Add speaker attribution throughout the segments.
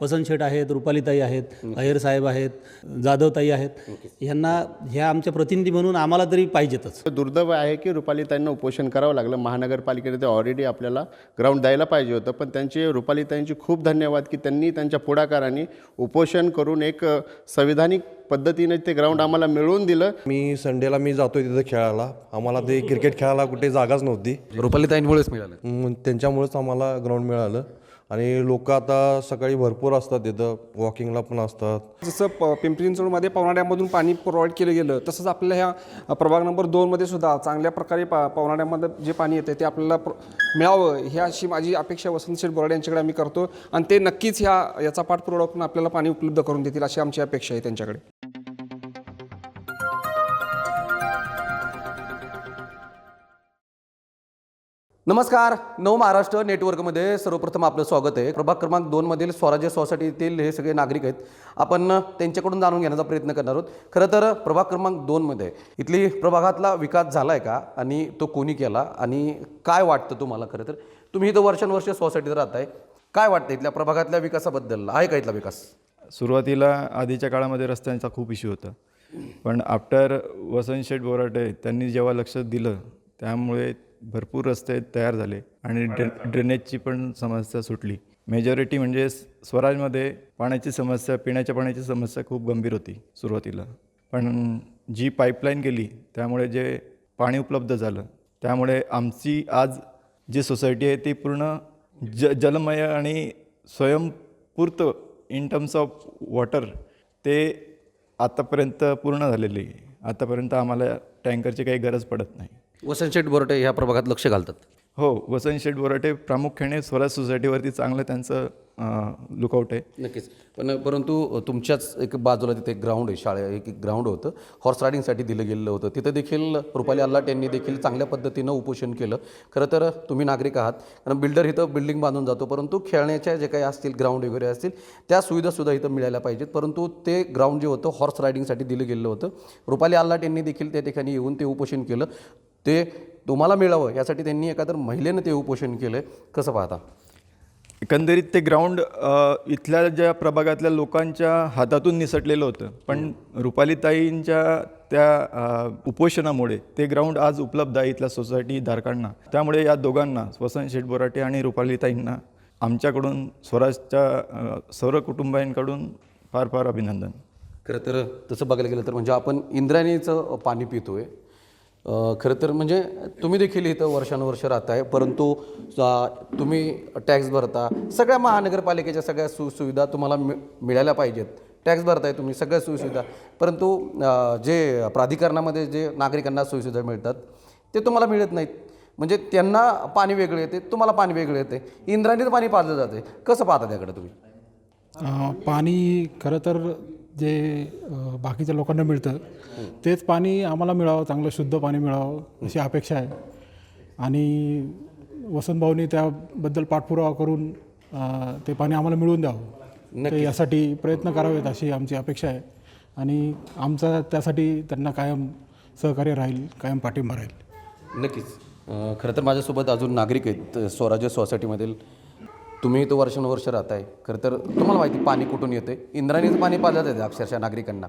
Speaker 1: वसंत शेठ आहेत रुपालीताई आहेत अहेर साहेब आहेत जाधवताई आहेत. ह्यांना ह्या आमच्या प्रतिनिधी म्हणून आम्हाला तरी पाहिजेतच.
Speaker 2: दुर्दैव आहे की रुपालीताईंना उपोषण करावं लागलं. महानगरपालिकेने ते ऑलरेडी आपल्याला ग्राउंड द्यायला पाहिजे होतं. पण त्यांचे रुपालीताईंचे खूप धन्यवाद की त्यांनी त्यांच्या पुढाकाराने उपोषण करून एक संविधानिक पद्धतीने ते ग्राउंड आम्हाला मिळवून दिलं.
Speaker 3: मी संडेला मी जातोय तिथं खेळायला. आम्हाला ते क्रिकेट खेळायला कुठे जागाच नव्हती.
Speaker 4: रुपालीताईंमुळेच मिळालं.
Speaker 3: मग त्यांच्यामुळेच आम्हाला ग्राउंड मिळालं. आणि लोक आता सकाळी भरपूर असतात तिथं वॉकिंगला पण असतात.
Speaker 5: जसं प पिंपरी चिंचवडमध्ये पवना डॅममधून पाणी प्रोव्हाइड केलं गेलं तसंच आपल्या ह्या प्रभाग नंबर दोनमध्ये सुद्धा चांगल्या प्रकारे पा पवना डॅममध्ये जे पाणी येतं ते आपल्याला प्र मिळावं ही अशी माझी अपेक्षा वसंत बोराडे यांच्याकडे आम्ही करतो. आणि ते नक्कीच ह्या याचा पाठपुरावा करून आपल्याला पाणी उपलब्ध करून देतील अशी आमची अपेक्षा आहे त्यांच्याकडे.
Speaker 4: नमस्कार. नव महाराष्ट्र नेटवर्कमध्ये सर्वप्रथम आपलं स्वागत आहे. प्रभाग क्रमांक दोनमधील स्वराज्य सोसायटीतील हे सगळे नागरिक आहेत. आपण त्यांच्याकडून जाणून घेण्याचा प्रयत्न करणार आहोत. खरं तर प्रभाग क्रमांक दोनमध्ये इथली प्रभागातला विकास झाला आहे का? आणि तो कोणी केला? आणि काय वाटतं तुम्हाला खरं तर? तुम्ही इथं वर्षानुवर्ष सोसायटीत राहताय. काय वाटतं इथल्या प्रभागातल्या विकासाबद्दल? आहे का इथला विकास?
Speaker 6: सुरुवातीला आधीच्या काळामध्ये रस्त्यांचा खूप इश्यू होता. पण आफ्टर वसंत शेठ बोराटे त्यांनी जेव्हा लक्ष दिलं त्यामुळे भरपूर रस्ते तयार झाले आणि ड्रे ड्रेनेजची पण समस्या सुटली. मेजॉरिटी म्हणजे स्वराजमध्ये पाण्याची समस्या पिण्याच्या पाण्याची समस्या खूप गंभीर होती सुरुवातीला. पण जी पाईपलाईन केली त्यामुळे जे पाणी उपलब्ध झालं त्यामुळे आमची आज जी सोसायटी आहे ती पूर्ण ज जलमय आणि स्वयंपूर्त इन टर्म्स ऑफ वॉटर ते आतापर्यंत पूर्ण झालेली. आहे आतापर्यंत आम्हाला टँकरची काही गरज पडत नाही.
Speaker 4: वसंत शेठ बोरटे ह्या प्रभागात लक्ष घालतात.
Speaker 6: हो वसंत शेठ बोराटे प्रामुख्याने स्वराज सोसायटीवरती चांगलं त्यांचं लुकआउट आहे.
Speaker 4: नक्कीच. पण परंतु तुमच्याच एक बाजूला तिथे ग्राउंड आहे शाळे एक ग्राउंड होतं. हॉर्स रायडिंगसाठी दिलं गेलेलं होतं. तिथं देखील रुपाली अल्लाट यांनी देखील चांगल्या पद्धतीनं उपोषण केलं. खरं तर तुम्ही नागरिक आहात. कारण बिल्डर इथं बिल्डिंग बांधून जातो. परंतु खेळण्याच्या जे काही असतील ग्राउंड वगैरे असतील त्या सुविधासुद्धा इथं मिळायला पाहिजेत. परंतु ते ग्राउंड जे होतं हॉर्स रायडिंगसाठी दिलं गेलं होतं. रुपाली अल्लाट यांनी देखील त्या ठिकाणी येऊन ते उपोषण केलं. ते तुम्हाला मिळावं यासाठी त्यांनी एखादं महिलेनं ते उपोषण केलं कसं पाहता?
Speaker 6: एकंदरीत ते ग्राउंड इथल्या ज्या प्रभागातल्या लोकांच्या हातातून निसटलेलं होतं. पण रुपालीताईंच्या त्या उपोषणामुळे ते ग्राउंड आज उपलब्ध आहे इथल्या सोसायटी धारकांना. त्यामुळे या दोघांना वसंत शेठ बोराटे आणि रुपालीताईंना आमच्याकडून स्वराजच्या सर्व कुटुंबियांकडून फार फार अभिनंदन.
Speaker 4: खरं तर तसं बघायला गेलं तर म्हणजे आपण इंद्रायणीचं पाणी पितोय. खरं तर म्हणजे तुम्ही देखील इथं वर्षानुवर्ष राहताय परंतु तुम्ही टॅक्स भरता. सगळ्या महानगरपालिकेच्या सगळ्या सुसुविधा तुम्हाला मि मिळायला पाहिजेत. टॅक्स भरताय तुम्ही सगळ्या सुविधा. परंतु जे प्राधिकरणामध्ये जे नागरिकांना सुविधा मिळतात ते तुम्हाला मिळत नाहीत. म्हणजे त्यांना पाणी वेगळे येते तुम्हाला पाणी वेगळे येते. इंद्रायणीचं पाणी पाजलं जाते. कसं पाहता त्याकडे तुम्ही?
Speaker 7: पाणी खरं तर जे बाकीच्या लोकांना मिळतं तेच पाणी आम्हाला मिळावं चांगलं शुद्ध पाणी मिळावं अशी अपेक्षा आहे. आणि वसंत भाऊनी त्याबद्दल पाठपुरावा करून ते पाणी आम्हाला मिळवून द्यावं. तर यासाठी प्रयत्न करावेत अशी आमची अपेक्षा आहे. आणि आमचा त्यासाठी त्यांना कायम सहकार्य राहील कायम पाठिंबा राहील.
Speaker 4: नक्कीच. खरं तर माझ्यासोबत अजून नागरिक आहेत स्वराज्य सोसायटीमधील तुम्ही इथं वर्षानुवर्ष राहताय. खरं तर तुम्हाला माहिती पाणी कुठून येते इंद्रायणीचं पाणी पाजलं जाते अक्षरशः नागरिकांना.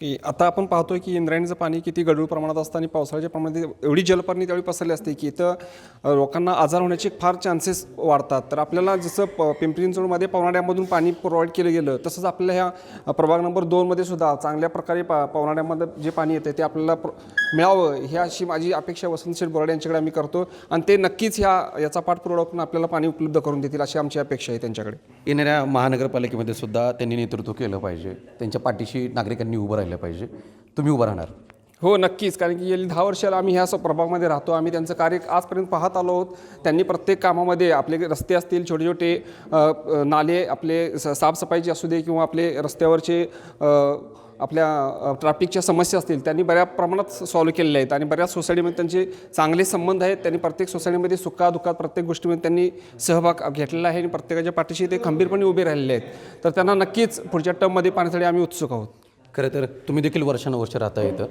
Speaker 5: की आता आपण पाहतोय की इंद्रायणीचं पाणी किती गढूळ प्रमाणात असतं आणि पावसाळ्याच्या प्रमाणात एवढी जलपर्णी त्यावेळी पसरली असते की इथं लोकांना आजार होण्याचे फार चान्सेस वाढतात. तर आपल्याला जसं प पिंपरी चिंचवडमध्ये पवनाड्यामधून पाणी प्रोव्हाइड केलं गेलं तसंच आपल्या ह्या प्रभाग नंबर दोनमध्ये सुद्धा चांगल्या प्रकारे पा पवनाड्यामध्ये जे पाणी येतं ते आपल्याला प्र मिळावं ही अशी माझी अपेक्षा वसंत शेठ बोराडे यांच्याकडे आम्ही करतो. आणि ते नक्कीच ह्या याचा पाठपुरावा करून आपल्याला पाणी उपलब्ध करून देतील अशी आमची अपेक्षा आहे त्यांच्याकडे.
Speaker 4: येणाऱ्या महानगरपालिकेमध्ये सुद्धा त्यांनी नेतृत्व केलं पाहिजे. त्यांच्या पाठीशी नागरिकांनी उभं राहिलं पाहिजे. तुम्ही उभं राहणार.
Speaker 5: हो नक्कीच. कारण की गेली दहा वर्षाला आम्ही ह्या स- प्रभागामध्ये राहतो. आम्ही त्यांचं कार्य आजपर्यंत पाहत आलो आहोत. त्यांनी प्रत्येक कामामध्ये आपले रस्ते असतील छोटे छोटे नाले आपले स- साफसफाईचे असू दे किंवा आपले रस्त्यावरचे आपल्या ट्रॅफिकच्या समस्या असतील त्यांनी बऱ्या प्रमाणात सॉल्व्ह केलेल्या आहेत. आणि बऱ्याच सोसायटीमध्ये त्यांचे चांगले संबंध आहेत. त्यांनी प्रत्येक सोसायटीमध्ये सुखादुखात प्रत्येक गोष्टीमध्ये त्यांनी सहभाग घेतलेला आहे आणि प्रत्येकाच्या पाठीशी ते खंबीरपणे उभे राहिलेले आहेत. तर त्यांना नक्कीच पुढच्या टर्ममध्ये पाहण्यासाठी आम्ही उत्सुक आहोत.
Speaker 4: खरं तर तुम्ही देखील वर्षानुवर्ष राहता येतं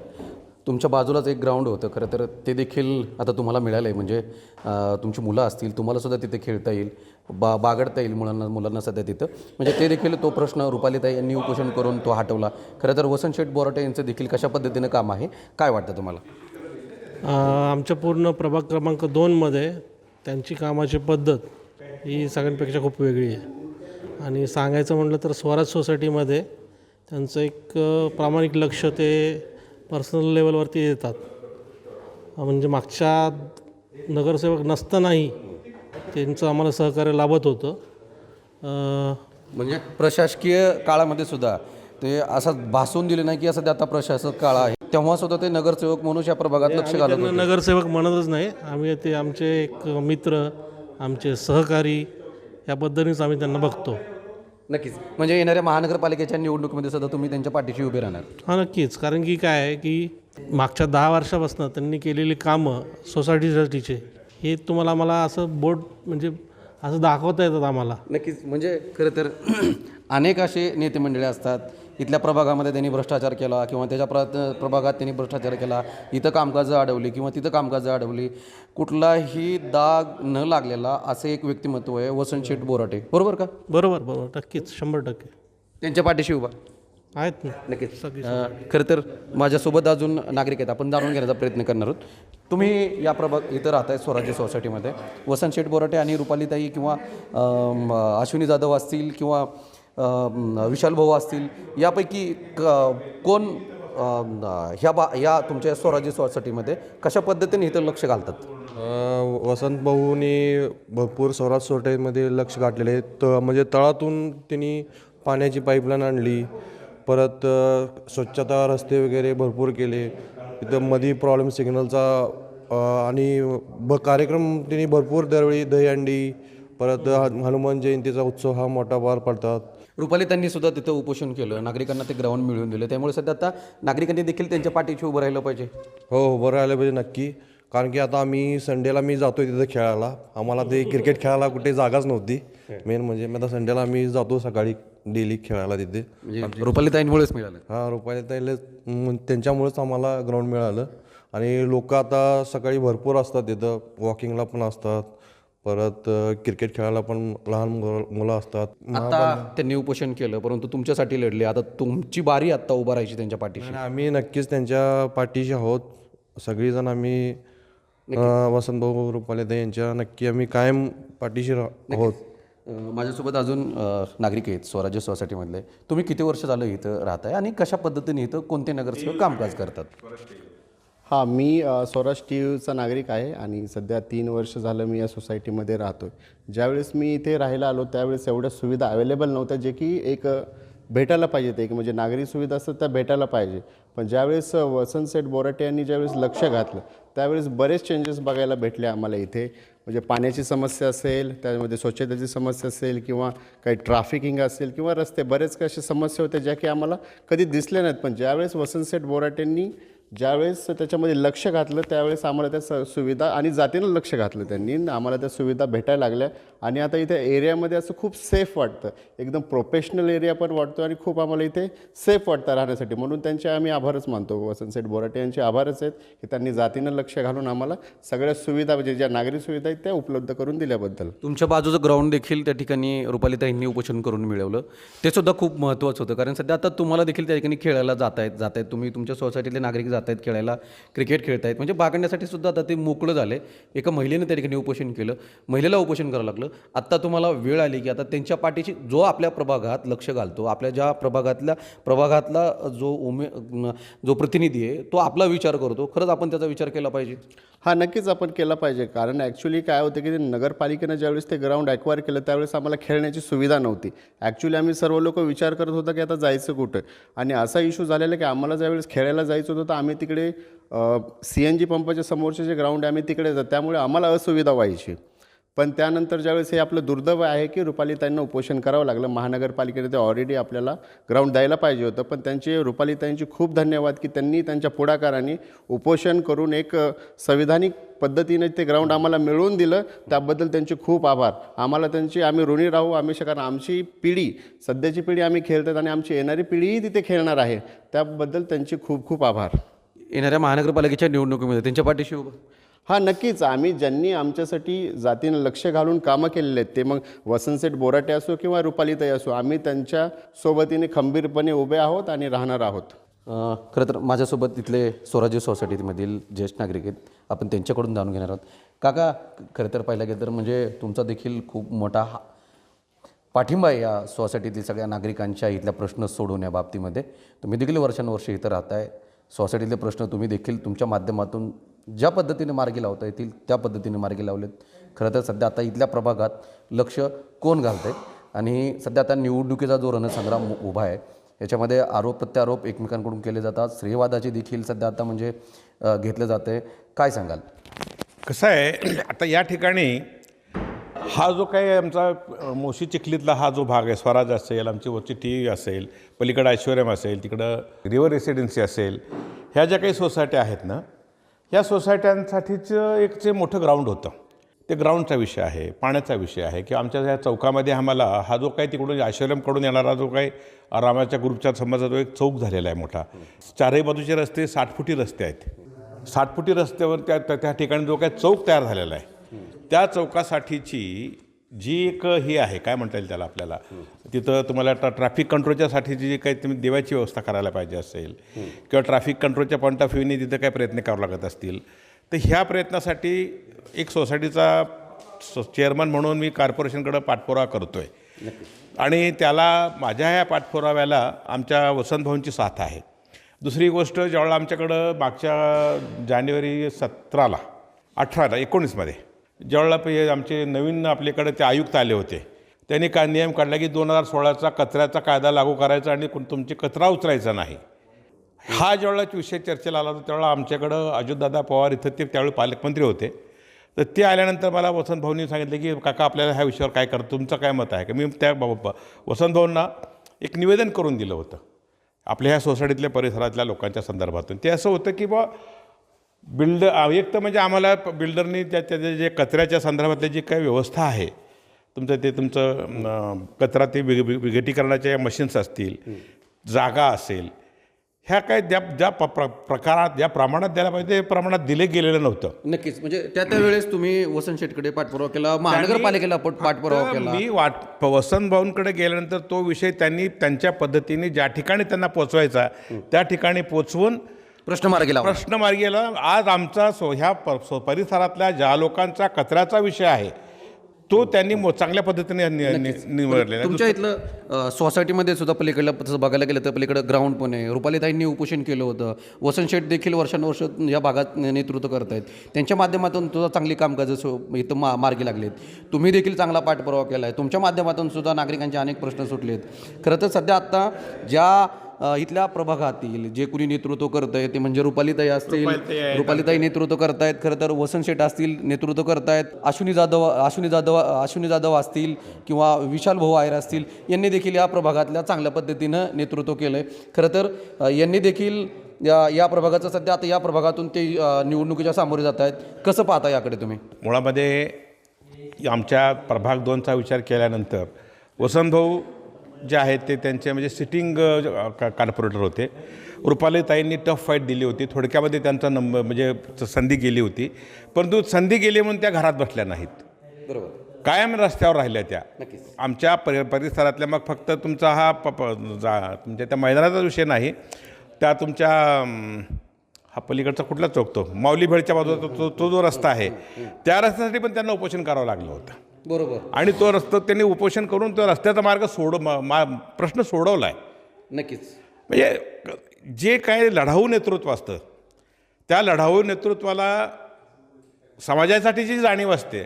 Speaker 4: तुमच्या बाजूलाच एक ग्राउंड होतं. खरं तर ते देखील आता तुम्हाला मिळालं आहे म्हणजे तुमची मुलं असतील तुम्हालासुद्धा तिथे खेळता येईल. बा बागडता येईल मुलांना मुलांना सध्या तिथं. म्हणजे ते देखील तो प्रश्न रुपालीताई यांनी उपोषण करून तो हटवला. खरं तर वसंत शेठ बोराटे यांचं देखील कशा पद्धतीनं काम आहे? काय वाटतं तुम्हाला?
Speaker 8: आमच्या पूर्ण प्रभाग क्रमांक दोनमध्ये त्यांची कामाची पद्धत ही सगळ्यांपेक्षा खूप वेगळी आहे. आणि सांगायचं म्हटलं तर स्वराज सोसायटीमध्ये त्यांचं एक प्रामाणिक लक्ष ते पर्सनल लेवलवरती देतात. म्हणजे मागच्या नगरसेवक नसतानाही त्यांचं आम्हाला सहकार्य लाभत होतं.
Speaker 4: म्हणजे प्रशासकीय काळामध्ये सुद्धा ते असं भासून दिले नाही की असं आता प्रशासक काळ आहे. तेव्हा सुद्धा ते नगरसेवक म्हणून या प्रभागात लक्ष घालत
Speaker 8: नगरसेवक म्हणतच नाही. आम्ही ते आमचे एक मित्र आमचे सहकारी या पद्धतीनेच आम्ही त्यांना बघतो.
Speaker 4: नक्कीच. म्हणजे येणाऱ्या महानगरपालिकेच्या निवडणुकीमध्ये सुद्धा तुम्ही त्यांच्या पाठीशी उभे राहणार.
Speaker 8: हा नक्कीच. कारण की काय आहे की मागच्या दहा वर्षापासून त्यांनी केलेली कामं सोसायटीसाठीचे हे तुम्हाला आम्हाला असं बोर्ड म्हणजे असं दाखवता येतात आम्हाला.
Speaker 4: नक्कीच. म्हणजे खरं तर अनेक असे नेते मंडळी असतात इथल्या प्रभागामध्ये त्यांनी भ्रष्टाचार केला किंवा त्याच्या प्र प्रभागात त्यांनी भ्रष्टाचार केला. इथं कामकाजं अडवली किंवा तिथं कामकाजं अडवली. कुठलाही दाग न लागलेला असं एक व्यक्तिमत्व आहे वसंत शेठ बोराटे. बरोबर का?
Speaker 8: बरोबर बरोबर. नक्कीच. शंभर टक्के.
Speaker 4: त्यांच्या पाठीशी उभा.
Speaker 8: आहेत ना?
Speaker 4: नक्कीच. खरं तर माझ्यासोबत अजून नागरिक आहेत. आपण जाणून घेण्याचा प्रयत्न करणार आहोत. तुम्ही या प्रभाग इथं राहताय स्वराज्य सोसायटीमध्ये. वसंत शेठ बोराटे आणि रुपालीताई किंवा अश्विनी जाधव असतील किंवा विशाल भाऊ असतील यापैकी क- कोण ह्या बा या तुमच्या स्वराज्य सोसायटीमध्ये कशा पद्धतीने इथं लक्ष घालतात?
Speaker 3: वसंत भाऊनी भरपूर स्वराज सोसायटीमध्ये लक्ष घातलेले आहे त म्हणजे तळातून त्यांनी पाण्याची पाईपलाईन आणली परत स्वच्छता रस्ते वगैरे भरपूर केले. इथं मध्ये प्रॉब्लेम सिग्नलचा आणि ब कार्यक्रम त्यांनी भरपूर दरवेळी दहीहंडी परत हनुमान जयंतीचा उत्सव हा मोठा पार पडतात.
Speaker 4: रुपाली त्यांनी सुद्धा तिथं उपोषण केलं. नागरिकांना ते ग्राउंड मिळवून दिलं. त्यामुळे सध्या आता नागरिकांनी देखील त्यांच्या पाठीशी उभं राहिलं पाहिजे.
Speaker 3: हो बरं राहिलं पाहिजे नक्की. कारण की आता आम्ही संडेला मी जातोय तिथं खेळायला. आम्हाला ते क्रिकेट खेळायला कुठे जागाच नव्हती. मेन म्हणजे मग आता संडेला आम्ही जातो सकाळी डेली खेळायला तिथे.
Speaker 4: म्हणजे रुपालीताईंमुळेच मिळालं.
Speaker 3: हा रुपये त्याला त्यांच्यामुळेच आम्हाला ग्राउंड मिळालं. आणि लोक आता सकाळी भरपूर असतात तिथं. वॉकिंगला पण असतात. परत क्रिकेट खेळायला पण लहान मुलं मुलं असतात.
Speaker 4: आता त्यांनी उपोषण केलं परंतु तुमच्यासाठी लढले. आता तुमची बारी आता उभा राहायची त्यांच्या पाठीशी.
Speaker 3: आम्ही नक्कीच त्यांच्या पाठीशी आहोत. सगळीजण आम्ही अं, वसंत भाऊ रुपाले यांच्या नक्की आम्ही कायम पाठीशी आहोत.
Speaker 4: माझ्यासोबत अजून नागरिक आहेत स्वराज्य सोसायटीमधले. तुम्ही किती वर्ष झालं इथं राहताय आणि कशा पद्धतीने इथं कोणते नगरसेवक कामकाज करतात?
Speaker 2: हां मी अ, स्वराज टी व्हीचा नागरिक आहे आणि सध्या तीन वर्ष झालं मी या सोसायटीमध्ये राहतो आहे ज्यावेळेस मी इथे राहायला आलो त्यावेळेस एवढ्या सुविधा अवेलेबल नव्हत्या जे की एक भेटायला पाहिजेत एक म्हणजे नागरी सुविधा असतात त्या भेटायला पाहिजे. पण ज्यावेळेस वसंत सेठ बोराटे यांनी ज्यावेळेस लक्ष घातलं त्यावेळेस बरेच चेंजेस बघायला भेटले आम्हाला इथे. म्हणजे पाण्याची समस्या असेल त्यामध्ये स्वच्छतेची समस्या असेल किंवा काही ट्राफिकिंग असेल किंवा रस्ते बरेच काही अशा समस्या होत्या ज्या की आम्हाला कधी दिसल्या नाहीत. पण ज्यावेळेस वसंत सेठ बोराटेंनी ज्यावेळेस त्याच्यामध्ये लक्ष घातलं त्यावेळेस आम्हाला त्या स सुविधा आणि जातीनं लक्ष घातलं त्यांनी. आम्हाला त्या सुविधा भेटायला लागल्या. आणि आता इथे एरियामध्ये असं खूप सेफ वाटतं. एकदम प्रोफेशनल एरिया पण वाटतो आणि खूप आम्हाला इथे सेफ वाटतं राहण्यासाठी. म्हणून त्यांचे आम्ही आभारच मानतो. वसंतसेठ बोराटे यांचे आभारच आहेत की त्यांनी जातीनं लक्ष घालून आम्हाला सगळ्या सुविधा म्हणजे ज्या नागरी सुविधा आहेत त्या उपलब्ध करून दिल्याबद्दल.
Speaker 4: तुमच्या बाजूचं ग्राउंड देखील त्या ठिकाणी रुपालीताईंनी उपोषण करून मिळवलं. ते सुद्धा खूप महत्त्वाचं होतं. कारण सध्या आता तुम्हाला देखील त्या ठिकाणी खेळायला जात आहेत जात आहेत तुम्ही. तुमच्या सोसायटीतले नागरिक जात आहेत खेळायला क्रिकेट खेळत आहेत म्हणजे बागडण्यासाठी सुद्धा आता ते मोकळं झाले एका महिलेनं त्या ठिकाणी उपोषण केलं. महिलेला उपोषण करावं लागलं. आत्ता तुम्हाला वेळ आली की आता त्यांच्या पाठीशी जो आपल्या प्रभागात लक्ष घालतो आपल्या ज्या प्रभागातल्या प्रभागातला जो उमे जो प्रतिनिधी आहे तो आपला विचार करतो. खरंच आपण त्याचा विचार केला पाहिजे.
Speaker 2: हा नक्कीच आपण केला पाहिजे. कारण ॲक्च्युली काय होतं की नगरपालिकेनं ज्यावेळेस ते ग्राउंड ॲक्वायर केलं त्यावेळेस आम्हाला खेळण्याची सुविधा नव्हती. ॲक्च्युली आम्ही सर्व लोक विचार करत होतो की आता जायचं कुठं? आणि असा इशू झालेला की आम्हाला ज्यावेळेस खेळायला जायचं होतं तर आम्ही तिकडे सी एन जी पंपाच्या समोरचे जे ग्राउंड आहे आम्ही तिकडे जात. त्यामुळे आम्हाला असुविधा व्हायची. पण त्यानंतर ज्यावेळेस हे आपलं दुर्दैव आहे की रुपालीताईंना उपोषण करावं लागलं महानगरपालिकेने ते ऑलरेडी आपल्याला ग्राउंड द्यायला पाहिजे होतं. पण त्यांचे रुपालीताईंचे खूप धन्यवाद की त्यांनी त्यांच्या पुढाकाराने उपोषण करून एक संविधानिक पद्धतीने ते ग्राउंड आम्हाला मिळवून दिलं. त्याबद्दल त्यांचे खूप आभार. आम्हाला त्यांची आम्ही ऋणी राहू आम्ही कारण आमची पिढी सध्याची पिढी आम्ही खेळतात आणि आमची येणारी पिढीही तिथे खेळणार आहे. त्याबद्दल त्यांचे खूप खूप आभार.
Speaker 4: येणाऱ्या महानगरपालिकेच्या निवडणुकीमध्ये त्यांच्या पाठीशी उभं.
Speaker 2: हा नक्कीच. आम्ही ज्यांनी आमच्यासाठी जातीनं लक्ष घालून कामं केलेले आहेत ते मग वसंतसेठ बोराटे असो किंवा रुपालीताई असो आम्ही त्यांच्या सोबतीने खंबीरपणे उभे आहोत आणि राहणार आहोत.
Speaker 4: अ, खरं तर माझ्यासोबत इथले स्वराज्य सोसायटीमधील ज्येष्ठ नागरिक आहेत. आपण त्यांच्याकडून जाणून घेणार आहोत. काका खरं तर पाहिलं गेलं तर म्हणजे तुमचा देखील खूप मोठा हा पाठिंबा आहे या सोसायटीतील सगळ्या नागरिकांच्या इथल्या प्रश्न सोडवण्याबाबतीमध्ये तुम्ही देखील वर्षानुवर्ष इथं राहताय. सोसायटीतले प्रश्न तुम्ही देखील तुमच्या माध्यमातून ज्या पद्धतीने मार्गी लावता येतील त्या पद्धतीने मार्गी लावलेत. खरं तर सध्या आता इथल्या प्रभागात लक्ष कोण घालत आहे आणि सध्या आता निवडणुकीचा जो रणसंग्राम उभा आहे याच्यामध्ये आरोप प्रत्यारोप एकमेकांकडून केले जातात. श्रेयवादाचे देखील सध्या आता म्हणजे घेतलं जातं आहे काय सांगाल?
Speaker 9: कसं आहे आता या ठिकाणी हा जो काही आमचा मोशी चिखलीतला हा जो भाग आहे स्वराज असेल आमची वरची टी असेल पलीकडं ऐश्वर्यम असेल तिकडं रिव्हर रेसिडेन्सी असेल ह्या ज्या काही सोसायट्या आहेत ना या सोसायट्यांसाठीचं एक जे मोठं ग्राउंड होतं ते ग्राउंडचा विषय आहे पाण्याचा विषय आहे किंवा आमच्या ह्या चौकामध्ये आम्हाला हा जो काही तिकडून ऐश्वर्यमकडून येणारा जो काही रामाच्या ग्रुपच्या समाजाचा जो एक चौक झालेला आहे मोठा चारही बाजूचे रस्ते साठ फुटी रस्ते आहेत. साठ फुटी रस्त्यावर त्या- त्या ठिकाणी जो काही चौक तयार झालेला आहे त्या चौकासाठीची जी एक ही आहे काय म्हणता येईल त्याला आपल्याला? तिथं तुम्हाला ट्रा ट्रॅफिक कंट्रोलच्यासाठीची जी काही तुम्ही देवाची व्यवस्था करायला पाहिजे असेल किंवा ट्रॅफिक कंट्रोलच्या पॉईंट ऑफ व्ह्यूने तिथं काही प्रयत्न करावं लागत असतील तर ह्या प्रयत्नासाठी एक सोसायटीचा चेअरमन म्हणून मी कॉर्पोरेशनकडं पाठपुरावा करतो आहे आणि त्याला माझ्या ह्या पाठपुराव्याला आमच्या वसंत साथ आहे. दुसरी गोष्ट ज्यावेळेला आमच्याकडं मागच्या जानेवारी सतराला अठराला एकोणीसमध्ये ज्यावेळेला हे आमचे नवीन आपल्याकडे ते आयुक्त आले होते. त्यांनी काय नियम काढला की दोन हजार सोळाचा कचऱ्याचा कायदा लागू करायचा आणि तुमची कचरा उचलायचा नाही. हा ज्यावेळेला विषय चर्चेला आला होता त्यावेळेला आमच्याकडं अजितदादा पवार इथं ते त्यावेळी पालकमंत्री होते. तर ते आल्यानंतर मला वसंत भाऊंनी सांगितलं की काका आपल्याला ह्या विषयावर काय करतो तुमचं काय मत आहे? का मी त्या बाबा वसंत भाऊंना एक निवेदन करून दिलं होतं. आपल्या ह्या सोसायटीतल्या परिसरातल्या लोकांच्या संदर्भातून. ते असं होतं की बा बिल्डर एक तर म्हणजे आम्हाला बिल्डरनी त्या त्याचे जे कचऱ्याच्या संदर्भातली जी काही व्यवस्था आहे तुमचं ते तुमचं कचरा ते विघ विघ- विघटीकरणाच्या मशीन्स असतील जागा असेल ह्या काय ज्या ज्या प- प्र प्रकारात ज्या प्रमाणात द्यायला पाहिजे ते प्रमाणात दिले गेलेलं नव्हतं.
Speaker 4: नक्कीच. म्हणजे त्या त्यावेळेस तुम्ही वसंत शेटकडे पाठपुरावा केला महानगरपालिकेला पाठपुरावा केला.
Speaker 9: मी वाट वसंत भाऊंकडे गेल्यानंतर तो विषय त्यांनी त्यांच्या पद्धतीने ज्या ठिकाणी त्यांना पोचवायचा त्या ठिकाणी पोचवून
Speaker 4: प्रश्न मार्गी लावा
Speaker 9: प्रश्न मार्गीला आज आमचा सो ह्या प- सो- परिसरातल्या ज्या लोकांचा कचऱ्याचा विषय आहे तो त्यांनी मो- चांगल्या पद्धतीने नि- नि- निवडलेला आहे.
Speaker 4: तुमच्या इथलं अ, सोसायटीमध्ये सुद्धा पलीकडलं तसं बघायला गेलं तर पलीकडं ग्राउंड पण आहे. रुपालीताईंनी उपोषण केलं होतं. वसंत शेठ देखील वर्षानुवर्ष या भागात ने- नेतृत्व करत आहेत त्यांच्या माध्यमातून सुद्धा चांगली कामकाज इथं मा मार्गी लागलेत. तुम्ही देखील चांगला पाठपुरावा केला आहे तुमच्या माध्यमातून सुद्धा नागरिकांचे अनेक प्रश्न सुटले आहेत खरं तर सध्या आत्ता ज्या इथल्या प्रभागातील जे कुणी नेतृत्व करत आहे ते म्हणजे रुपालीताई असतील. रुपालीताई नेतृत्व करतायत. खरं तर वसंत शेठ असतील नेतृत्व करतायत. अश्विनी जाधव अश्विनी जाधव अश्विनी जाधव असतील किंवा विशाल भाऊ आयर असतील यांनी देखील या प्रभागातल्या चांगल्या पद्धतीनं नेतृत्व केलं आहे खरं तर यांनी देखील या या प्रभागाचं सध्या आता या प्रभागातून ते निवडणुकीच्या सामोरे जात आहेत कसं पाहता याकडे तुम्ही?
Speaker 9: मुळामध्ये आमच्या प्रभाग दोनचा विचार केल्यानंतर वसंतभाऊ जे आहेत ते त्यांचे म्हणजे सिटिंग कॉर्पोरेटर होते. रुपालीताईंनी टफ फाईट दिली होती. थोडक्यामध्ये त्यांचा नंबर म्हणजे संधी गेली होती. परंतु संधी गेली म्हणून त्या घरात बसल्या नाहीत.
Speaker 4: बरोबर.
Speaker 9: कायम रस्त्यावर राहिल्या त्या. आमच्या परि परिसरातल्या मग फक्त तुमचा हा प जा तुमच्या त्या मैदानाचा विषय नाही. त्या तुमच्या हा पलीकडचा कुठला चौक तो? माऊली भेळच्या बाजूचा तो- तो तो जो रस्ता आहे. त्या रस्त्यासाठी पण त्यांना उपोषण करावं लागलं होतं.
Speaker 4: बरोबर.
Speaker 9: आणि तो रस्ता त्यांनी उपोषण करून तो रस्त्याचा मार्ग सोड मा मा- प्रश्न सोडवला आहे
Speaker 4: नक्कीच.
Speaker 9: म्हणजे जे काय लढाऊ नेतृत्व असतं त्या लढाऊ नेतृत्वाला समाजासाठी जी जाणीव असते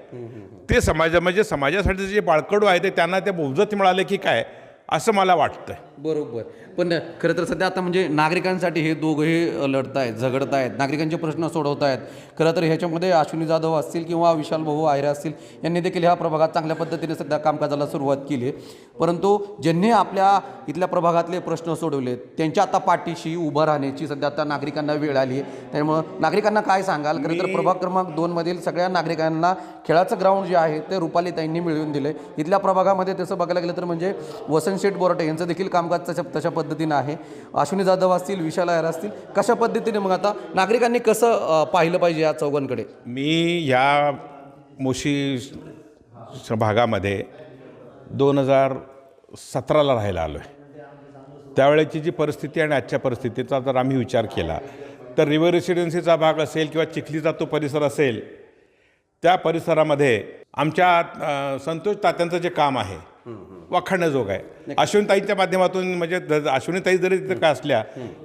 Speaker 9: ते समाजा म्हणजे समाजासाठी जे बाळकडू आहे ते त्यांना ते बोजत मिळाले की काय असं मला वाटतं
Speaker 4: बरोबर. पण खरं तर सध्या आता म्हणजे नागरिकांसाठी हे दोघंही लढत आहेत झगडत आहेत नागरिकांचे प्रश्न सोडवत आहेत खरं तर ह्याच्यामध्ये अश्विनी जाधव असतील किंवा विशाल भाऊ आयरे असतील यांनी देखील ह्या प्रभागात चांगल्या पद्धतीने सध्या कामकाजाला सुरुवात केली आहे परंतु ज्यांनी आपल्या इथल्या प्रभागातले प्रश्न सोडवले त्यांच्या आता पाठीशी उभं राहण्याची सध्या आता नागरिकांना वेळ आली आहे त्यामुळं नागरिकांना काय सांगाल? खरं तर प्रभाग क्रमांक दोनमधील सगळ्या नागरिकांना खेळाचं ग्राउंड जे आहे ते रुपालीताईंनी मिळवून दिलं इथल्या प्रभागामध्ये तसं बघायला गेलं तर म्हणजे वसंत शेठ बोराटे यांचं देखील काम कामकाज तशा तशा पद्धतीनं आहे. अश्विनी जाधव असतील विशाल अयर असतील कशा पद्धतीने मग आता नागरिकांनी कसं पाहिलं पाहिजे या चौघांकडे?
Speaker 9: मी या मोशी भागामध्ये दोन हजार सतराला राहायला आलो आहे त्यावेळेची जी परिस्थिती आणि आजच्या परिस्थितीचा जर आम्ही विचार केला तर रिव्हर रेसिडेन्सीचा भाग असेल किंवा चिखलीचा तो परिसर असेल त्या परिसरामध्ये आमच्या संतोष तात्यांचं जे काम आहे वाखाणण्याजोग आहे. अश्विनताईंच्या माध्यमातून म्हणजे अश्विनीताई जरी तिथं का असल्या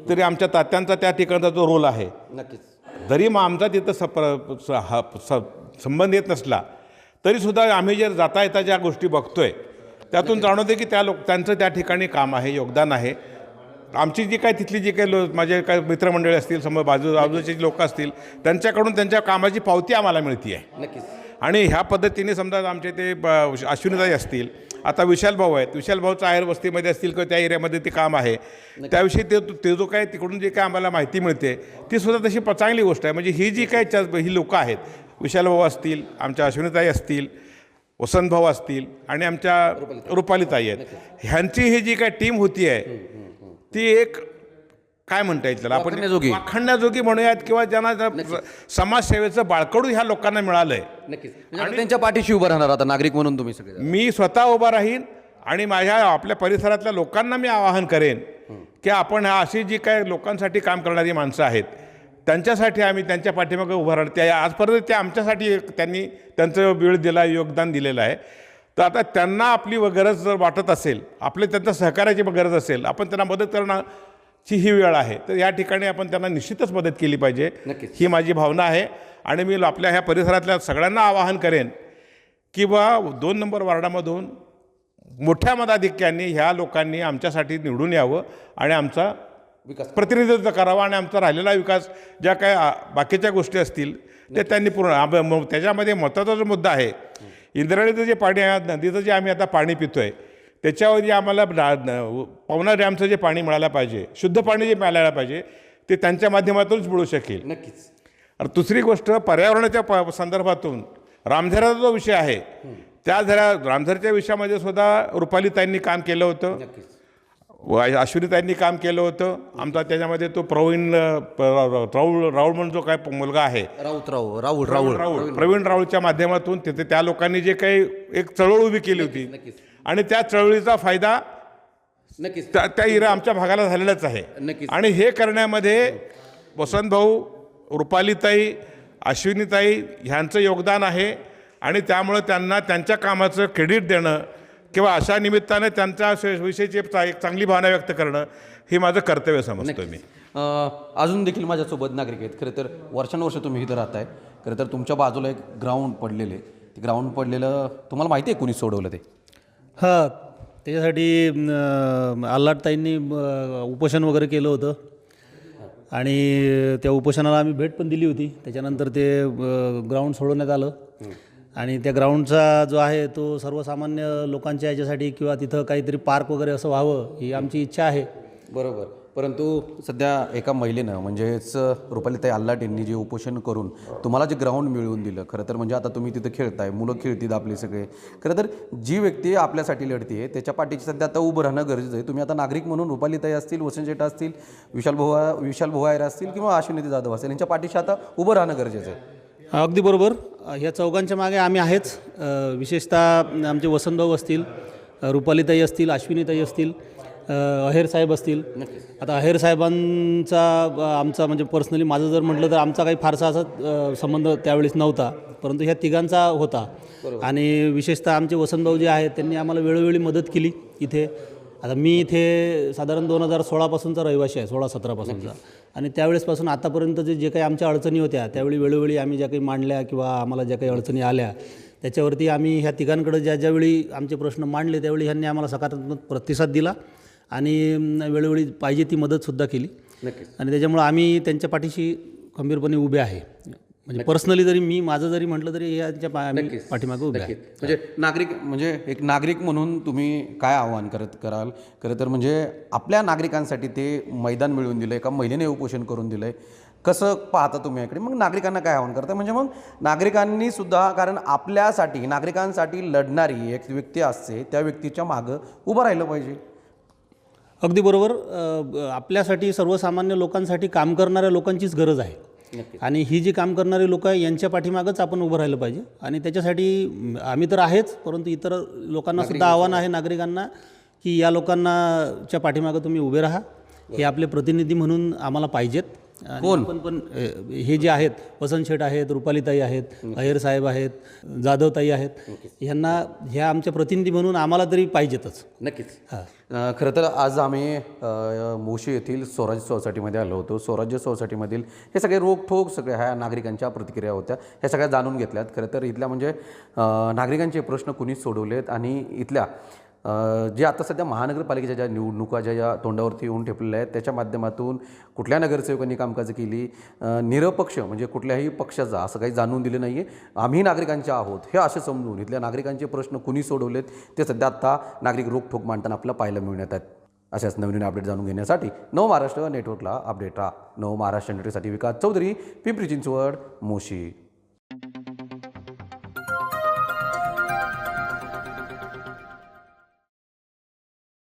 Speaker 9: तरी आमच्या तात्यांचा त्या ठिकाणचा जो रोल आहे
Speaker 4: नक्कीच.
Speaker 9: जरी मग आमचा तिथं सप संबंध येत नसला तरीसुद्धा आम्ही जे जाता येता ज्या गोष्टी बघतोय त्यातून जाणवते की त्या लोक त्यांचं त्या ठिकाणी काम आहे योगदान आहे. आमची जी काय तिथली जी काही लो माझे काय मित्रमंडळी असतील समोर बाजू बाजूचे लोक असतील त्यांच्याकडून त्यांच्या कामाची पावती आम्हाला मिळते आहे
Speaker 4: नक्कीच.
Speaker 9: आणि ह्या पद्धतीने समजा आमचे ते अश्विनीताई असतील आता विशाल भाऊ आहेत. विशाल भाऊचं आहेर वस्तीमध्ये असतील किंवा त्या एरियामध्ये ते काम आहे. त्याविषयी ते ते जो काय तिकडून जे काय आम्हाला माहिती मिळते ती सुद्धा तशी चांगली गोष्ट आहे. म्हणजे ही जी काय च- ही लोकं आहेत विशाल भाऊ असतील आमच्या अश्विनीताई असतील वसंत भाऊ असतील आणि आमच्या रुपालीताई आहेत. ह्यांची ही जी काय टीम होती आहे ती एक काय म्हणता येईल त्याला? आपण
Speaker 4: वाखाणण्याजोगी.
Speaker 9: म्हणूयात किंवा ज्यांना ज्या समाजसेवेचं बाळकडू ह्या लोकांना मिळालं आहे
Speaker 4: नक्कीच. म्हणजे आता त्यांच्या पाठीशी उभं राहणार आता नागरिक म्हणून तुम्ही सगळे
Speaker 9: मी स्वतः उभा राहीन आणि माझ्या आपल्या परिसरातल्या लोकांना मी आवाहन करेन की आपण ह्या अशी जी काय लोकांसाठी काम करणारी माणसं आहेत त्यांच्यासाठी आम्ही त्यांच्या पाठीमागे उभं राहणार. त्या आजपर्यंत ते आमच्यासाठी एक त्यांनी त्यांचं वेळ दिला योगदान दिलेलं आहे. तर आता त्यांना आपली व गरज जर वाटत असेल आपले त्यांच्या सहकार्याची गरज असेल आपण त्यांना मदत करण्याची ही वेळ आहे. तर या ठिकाणी आपण त्यांना निश्चितच मदत केली पाहिजे. ही माझी भावना आहे. आणि मी आपल्या ह्या परिसरातल्या सगळ्यांना आवाहन करेन की बा दोन नंबर वार्डामधून मोठ्या मताधिक्यांनी ह्या लोकांनी आमच्यासाठी निवडून यावं आणि आमचा
Speaker 4: विकास
Speaker 9: प्रतिनिधित्व करावा आणि आमचा राहिलेला विकास ज्या काय बाकीच्या गोष्टी असतील ते त्यांनी पूर्ण त्याच्यामध्ये महत्त्वाचा जो मुद्दा आहे इंद्रायणीचं जे पाणी आहे नदीचं जे आम्ही आता पाणी पितोय त्याच्यावर जे आम्हाला डा- न- पवना डॅमचं जे पाणी मिळायला पाहिजे शुद्ध पाणी जे मिळायला पाहिजे ते त्यांच्या माध्यमातूनच मिळू शकेल.
Speaker 4: नक्कीच.
Speaker 9: आणि दुसरी गोष्ट पर्यावरणाच्या प संदर्भातून रामझराचा जो विषय आहे त्या झरा रामझरच्या विषयामध्ये सुद्धा रुपालीताईंनी काम केलं होतं. अश्विनीताईंनी काम केलं होतं. आमचा त्याच्यामध्ये तो प्रवीण राऊळ राऊळ म्हणून जो काय मुलगा आहे.
Speaker 4: राऊत राऊ राहुल
Speaker 9: राहुल
Speaker 4: राहुल
Speaker 9: राऊळ प्रवीण राऊळच्या माध्यमातून तिथे त्या लोकांनी जे काही एक चळवळ उभी केली होती. आणि त्या चळवळीचा फायदा
Speaker 4: नक्कीच.
Speaker 9: त्या त्या इरा आमच्या भागाला झालेलाच आहे.
Speaker 4: नक्कीच.
Speaker 9: आणि हे करण्यामध्ये वसंत भाऊ रुपालीताई अश्विनीताई ह्यांचं योगदान आहे. आणि त्यामुळं त्यांना त्यांच्या कामाचं क्रेडिट देणं किंवा अशा निमित्ताने त्यांच्या शे- विषयीची चा- एक चांगली भावना व्यक्त करणं हे माझं कर्तव्य समजतो मी.
Speaker 4: अ, अजून देखील माझ्यासोबत नागरिक आहेत. खरं तर वर्षानुवर्ष तुम्ही इथं राहताय. खरं तर तुमच्या बाजूला एक ग्राउंड पडलेले ते ग्राउंड पडलेलं तुम्हाला माहिती आहे कोणी सोडवलं ते?
Speaker 1: हां त्याच्यासाठी आल्हाटताईंनी उपोषण वगैरे केलं होतं. आणि त्या उपोषणाला आम्ही भेट पण दिली होती. त्याच्यानंतर ते ग्राउंड सोडवण्यात आलं. आणि त्या ग्राउंडचा जो आहे तो सर्वसामान्य लोकांच्या याच्यासाठी किंवा तिथं काहीतरी पार्क वगैरे असं व्हावं ही आमची इच्छा आहे.
Speaker 4: बरोबर. परंतु सध्या एका महिलेनं म्हणजेच रुपालीताई आल्लाट यांनी जे उपोषण करून तुम्हाला जे ग्राउंड मिळवून दिलं खरं तर म्हणजे आता तुम्ही तिथं खेळताय मुलं खेळतील आपले सगळे. खरं तर जी व्यक्ती आपल्यासाठी लढते आहे त्याच्या पाठीची सध्या आता उभं राहणं गरजेचं आहे. तुम्ही आता नागरिक म्हणून रुपालीताई असतील वसंत असतील विशाल भोवा विशाल भोवायर असतील किंवा अश्विनीती जाधव असतील यांच्या पाठीशी आता उभं राहणं गरजेचं आहे.
Speaker 1: अगदी बरोबर. ह्या चौघांच्या मागे आम्ही आहेच. विशेषतः आमचे वसंतभाऊ असतील रुपालीताई असतील अश्विनीताई असतील अहेर साहेब असतील. आता अहेर साहेबांचा आमचा म्हणजे पर्सनली माझं जर म्हटलं तर आमचा काही फारसा असा संबंध त्यावेळेस नव्हता. परंतु ह्या तिघांचा होता. आणि विशेषतः आमचे वसंतभाऊ जे आहेत त्यांनी आम्हाला वेळोवेळी मदत केली इथे. आता मी इथे साधारण दोन हजार सोळापासूनचा रहिवासी आहे सोळा सतरापासूनचा आणि त्यावेळेसपासून आतापर्यंत जे जे काही आमच्या अडचणी होत्या त्यावेळी वेळोवेळी आम्ही ज्या काही मांडल्या किंवा आम्हाला ज्या काही अडचणी आल्या त्याच्यावरती आम्ही ह्या तिघांकडे ज्या ज्यावेळी आमचे प्रश्न मांडले त्यावेळी ह्यांनी आम्हाला सकारात्मक प्रतिसाद दिला. आणि वेळोवेळी पाहिजे ती मदतसुद्धा केली.
Speaker 4: नक्कीच.
Speaker 1: आणि त्याच्यामुळं आम्ही त्यांच्या पाठीशी खंबीरपणे उभे आहे. म्हणजे पर्सनली जरी मी माझं जरी म्हटलं तरी यांच्या पाठीमागे उभे आहे.
Speaker 4: म्हणजे नागरिक म्हणजे एक नागरिक म्हणून तुम्ही काय आव्हान करत कराल? खरं तर म्हणजे आपल्या नागरिकांसाठी ते मैदान मिळवून दिलं एका महिलेने उपोषण करून दिलं आहे कसं पाहता तुम्ही याकडे? मग नागरिकांना काय आव्हान करता? म्हणजे मग नागरिकांनी सुद्धा कारण आपल्यासाठी नागरिकांसाठी लढणारी एक व्यक्ती असते त्या व्यक्तीच्या मागं उभं राहिलं पाहिजे.
Speaker 1: अगदी बरोबर आपल्यासाठी सर्वसामान्य लोकांसाठी काम करणाऱ्या लोकांचीच गरज आहे. आणि ही जी काम करणारी लोक आहे यांच्या पाठीमागच आपण उभं राहिलं पाहिजे. आणि त्याच्यासाठी आम्ही तर आहेच परंतु इतर लोकांना सुद्धा आव्हान आहे नागरिकांना की या लोकांनाच्या पाठीमागं तुम्ही उभे राहा. हे आपले प्रतिनिधी म्हणून आम्हाला पाहिजेत. आपण पण अ, हे जे आहेत वसंत शेठ आहेत रुपालीताई आहेत अहेर साहेब आहेत जाधवताई आहेत ह्यांना ह्या आमच्या प्रतिनिधी म्हणून आम्हाला तरी पाहिजेतच.
Speaker 4: नक्कीच. अ, खरं तर आज आम्ही मोशी येथील स्वराज्य सोसायटीमध्ये आलो होतो. स्वराज्य सोसायटीमधील हे सगळे रोखोक सगळ्या ह्या नागरिकांच्या प्रतिक्रिया होत्या. ह्या सगळ्या जाणून घेतल्यात. खरं तर इथल्या म्हणजे नागरिकांचे प्रश्न कुणीच सोडवलेत आणि इथल्या जे आता सध्या महानगरपालिकेच्या ज्या निवडणुका ज्या ज्या तोंडावरती येऊन ठेपलेल्या आहेत त्याच्या माध्यमातून कुठल्या नगरसेवकांनी कामकाज केली? निरपक्ष म्हणजे कुठल्याही पक्षाचा असं काही जाणून दिलं नाही आहे आम्ही नागरिकांच्या आहोत हे असे समजून इथल्या नागरिकांचे प्रश्न कुणी सोडवलेत ते सध्या आता नागरिक रोखठोक मांडताना आपल्याला पाहायला मिळण्यात आहेत. अशाच नवीन अपडेट जाणून घेण्यासाठी नव महाराष्ट्र नेटवर्कला अपडेट राहा. नव महाराष्ट्र नेटवर्कसाठी विकास चौधरी पिंपरी चिंचवड मोशी